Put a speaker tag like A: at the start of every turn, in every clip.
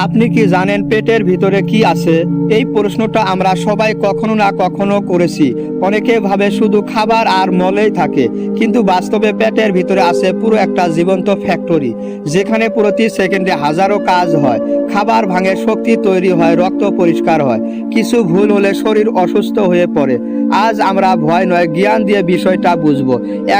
A: আপনি কি জানেন পেটের ভিতরে কি আছে? এই প্রশ্নটা আমরা সবাই কখনো না কখনো করেছি। অনেকে ভাবে শুধু খাবার আর মলেই থাকে, কিন্তু বাস্তবে পেটের ভিতরে আছে পুরো একটা জীবন্ত ফ্যাক্টরি, যেখানে প্রতি সেকেন্ডে হাজারো কাজ হয়। খাবার ভাঙে শক্তি তৈরি হয়, রক্ত পরিষ্কার হয়। কিছু ভুল হলে শরীর অসুস্থ হয়ে পড়ে। আজ আমরা ভয় নয়, জ্ঞান দিয়ে বিষয়টা বুঝব।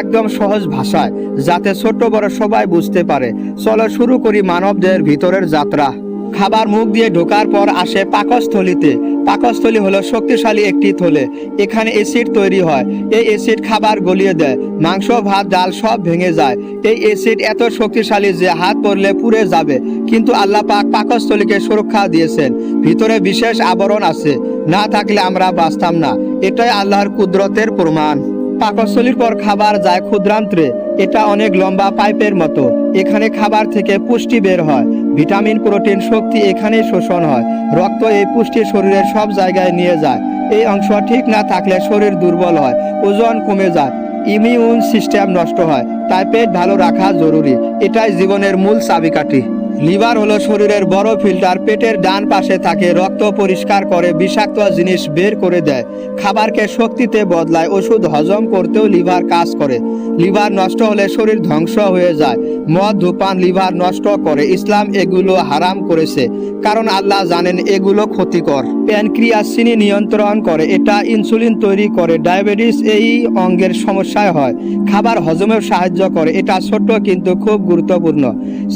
A: একদম সহজ ভাষায়, যাতে ছোট বড় সবাই বুঝতে পারে। চলো শুরু করি মানবদের ভিতরের যাত্রা। খাবার মুখ দিয়ে ঢোকার পর আসে পাকস্থলিতে। পাকস্থলী হলো শক্তিশালী একটি থলে। এখানে অ্যাসিড তৈরি হয়। এই অ্যাসিড খাবার গলিয়ে দেয়। মাংস, ভাত, ডাল সব ভেঙে যায়। এই অ্যাসিড এত শক্তিশালী যে হাত পড়লে পুড়ে যাবে। কিন্তু আল্লাহ পাক পাকস্থলীকে সুরক্ষা দিয়েছেন। ভিতরে বিশেষ আবরণ আছে। না থাকলে আমরা বাঁচতাম না। এটাই আল্লাহর কুদরতের প্রমাণ। পাকস্থলীর পর খাবার যায় ক্ষুদ্রান্ত্রে। এটা অনেক লম্বা পাইপের মতো। এখানে খাবার থেকে পুষ্টি বের হয়। ভিটামিন, প্রোটিন শক্তি এখানে শোষণ হয়। রক্ত এই পুষ্টি শরীরের সব জায়গায় নিয়ে যায়। এই অংশ ঠিক না থাকলে শরীর দুর্বল হয়, ওজন কমে যায়, ইমিউন সিস্টেম নষ্ট হয়, তাই পেট ভালো রাখা জরুরি। এটাই জীবনের মূল চাবিকাঠি। লিভার হলো শরীরের বড় ফিল্টার, পেটের ডান পাশে থাকে, রক্ত পরিষ্কার করে, বিষাক্ত জিনিস বের করে দেয়। খাবারকে শক্তিতে বদলায়, ওষুধ হজম করতেও লিভার কাজ করে। লিভার নষ্ট হলে শরীর ধ্বংস হয়ে যায়। মদ ধূপান লিভার নষ্ট করে। ইসলাম এগুলো হারাম করেছে, কারণ আল্লাহ জানেন এগুলো ক্ষতিকর। প্যানক্রিয়াস চিনি নিয়ন্ত্রণ করে, এটা ইনসুলিন তৈরি করে। ডায়াবেটিস এই অঙ্গের সমস্যায় হয়। খাবার হজমেও সাহায্য করে, এটা ছোট্ট কিন্তু খুব গুরুত্বপূর্ণ।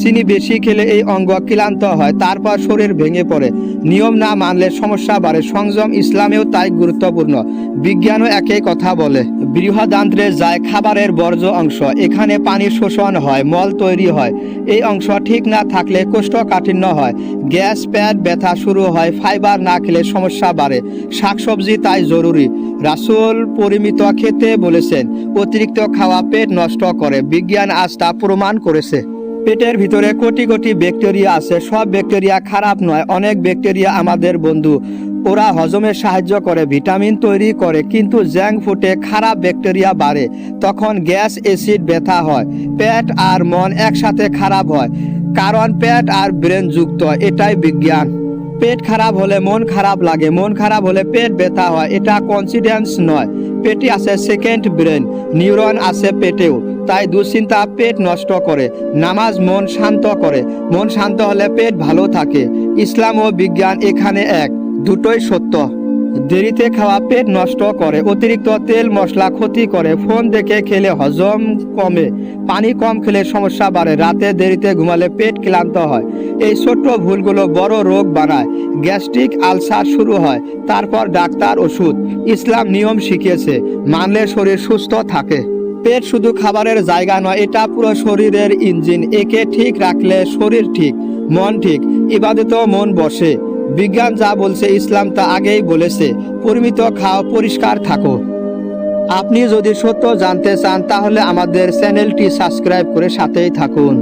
A: চিনি বেশি খেলে এই অঙ্গ ক্লান্ত হয়, তারপর শরীর ভেঙে পড়ে। নিয়ম না মানলে সমস্যা বাড়ে। সংযম ইসলামেও তাই গুরুত্বপূর্ণ। বিজ্ঞানও একই কথা বলে। বৃহদান্ত্রে যায় খাবারের বর্জ্য অংশ। এখানে পানি শোষণ হয়, মল তৈরি হয়। এই অংশ ঠিক না থাকলে কোষ্ঠকাঠিন্য হয়। গ্যাস প্যাট ব্যথা শুরু হয়। ফাইবার না খেলে সমস্যা বাড়ে। শাকসবজি তাই জরুরি। রাসুল পরিমিত খেতে বলেছেন, অতিরিক্ত খাওয়া পেট নষ্ট করে। বিজ্ঞান আজ তা প্রমাণ করেছে। পেটের ভিতরে কোটি কোটি ব্যাকটেরিয়া আছে। সব ব্যাকটেরিয়া খারাপ নয়, অনেক ব্যাকটেরিয়া আমাদের বন্ধু। ওরা হজমে সাহায্য করে, ভিটামিন তৈরি করে, কিন্তু জ্যাঙ্ক ফুটে খারাপ ব্যাকটেরিয়া বাড়ে। তখন গ্যাস, অ্যাসিড ব্যথা হয়, পেট আর মন একসাথে খারাপ হয়, কারণ পেট আর ব্রেন যুক্ত, এটাই বিজ্ঞান। পেট খারাপ হলে মন খারাপ লাগে, মন খারাপ হলে পেট ব্যথা হয়, এটা কনসিডেন্স নয়। পেটে আছে সেকেন্ড ব্রেন নিউরন আছে পেটেও। তাই দুশ্চিন্তা পেট নষ্ট করে, নামাজ মন শান্ত করে। মন শান্ত হলে পেট ভালো থাকে। ইসলাম ও বিজ্ঞান এখানে এক, দুটোই সত্য। দেরিতে খাওয়া পেট নষ্ট করে, অতিরিক্ত তেল মশলা ক্ষতি করে, ফোন দেখে খেলে হজম কমে, পানি কম খেলে সমস্যা বাড়ে, রাতে দেরিতে ঘুমালে পেট ক্লান্ত হয়। এই ছোট্ট ভুলগুলো বড় রোগ বানায়। গ্যাস্ট্রিক আলসার শুরু হয়, তারপর ডাক্তার ওষুধ। ইসলাম নিয়ম শিখিয়েছে, মানলে শরীর সুস্থ থাকে। পেট শুধু খাবারের জায়গা নয়, এটা পুরো শরীরের ইঞ্জিন। একে ঠিক রাখলে শরীর ঠিক, মন ঠিক ইবাদত মন বসে। বিজ্ঞান যা বলছে, ইসলাম তা আগেই বলেছে, পরিমিত খাও, পরিষ্কার থাকো। আপনি যদি সত্য জানতে চান, তাহলে আমাদের চ্যানেলটি সাবস্ক্রাইব করে সাথেই থাকুন।